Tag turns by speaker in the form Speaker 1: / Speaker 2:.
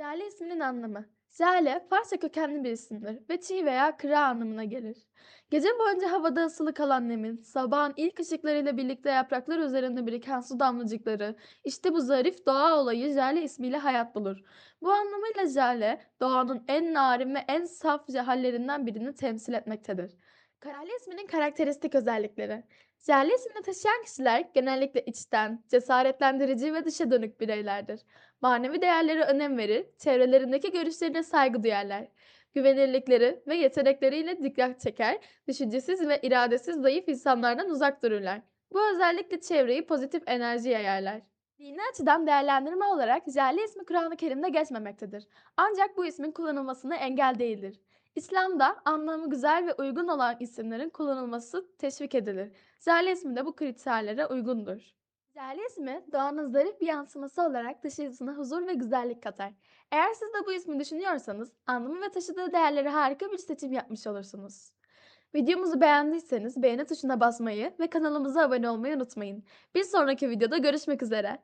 Speaker 1: Jale isminin anlamı. Jale, Farsça kökenli bir isimdir ve çiğ veya kıra anlamına gelir. Gece boyunca havada asılı kalan nemin, sabahın ilk ışıklarıyla birlikte yapraklar üzerinde biriken su damlacıkları, işte bu zarif doğa olayı Jale ismiyle hayat bulur. Bu anlamıyla Jale, doğanın en narin ve en saf hallerinden birini temsil etmektedir. Jale isminin karakteristik özellikleri. Jale ismini taşıyan kişiler genellikle içten, cesaretlendirici ve dışa dönük bireylerdir. Manevi değerlere önem verir, çevrelerindeki görüşlerine saygı duyarlar. Güvenirlikleri ve yetenekleriyle dikkat çeker, düşüncesiz ve iradesiz zayıf insanlardan uzak dururlar. Bu özellikle çevreyi pozitif enerji yayarlar. Dini açıdan değerlendirme olarak Jale ismi Kur'an-ı Kerim'de geçmemektedir. Ancak bu ismin kullanılmasına engel değildir. İslam'da anlamı güzel ve uygun olan isimlerin kullanılması teşvik edilir. Jale ismi de bu kriterlere uygundur. Jale ismi doğanın zarif bir yansıması olarak dışarısına huzur ve güzellik katar. Eğer siz de bu ismi düşünüyorsanız anlamı ve taşıdığı değerleri harika bir seçim yapmış olursunuz. Videomuzu beğendiyseniz beğeni tuşuna basmayı ve kanalımıza abone olmayı unutmayın. Bir sonraki videoda görüşmek üzere.